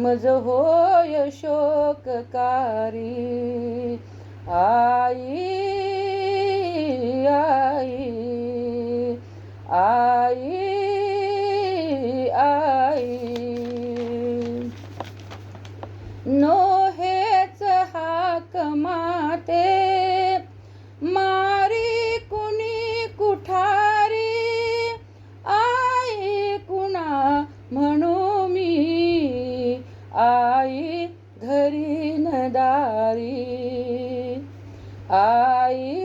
मज होय शोककारी. आई आई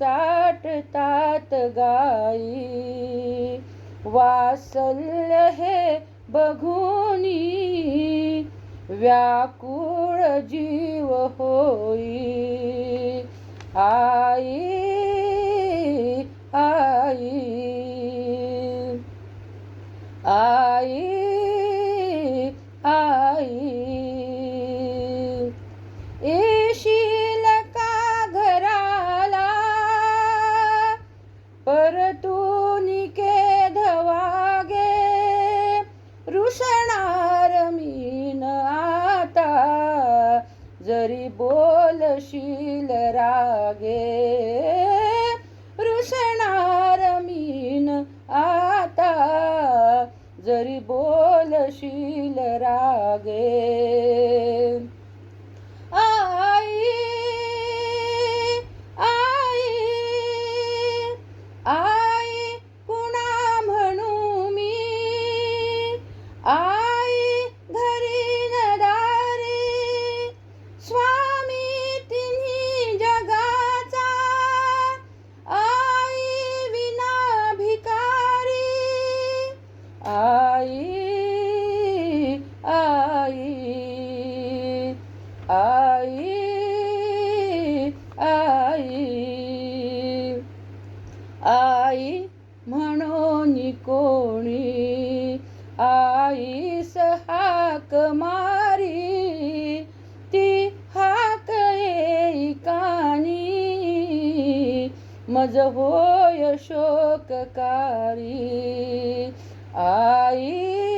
चाटतात गाई. वासल्य हे बघुनी व्याकुळ जीव होई. आई आई आई आई बोलशील रागे. रुसणार मीन आता. जरी बोलशील रागे. आई आई आई. आई म्हणून कोणी आईस हाक मारी ती हाक येई कानी मज होय शोककारी आई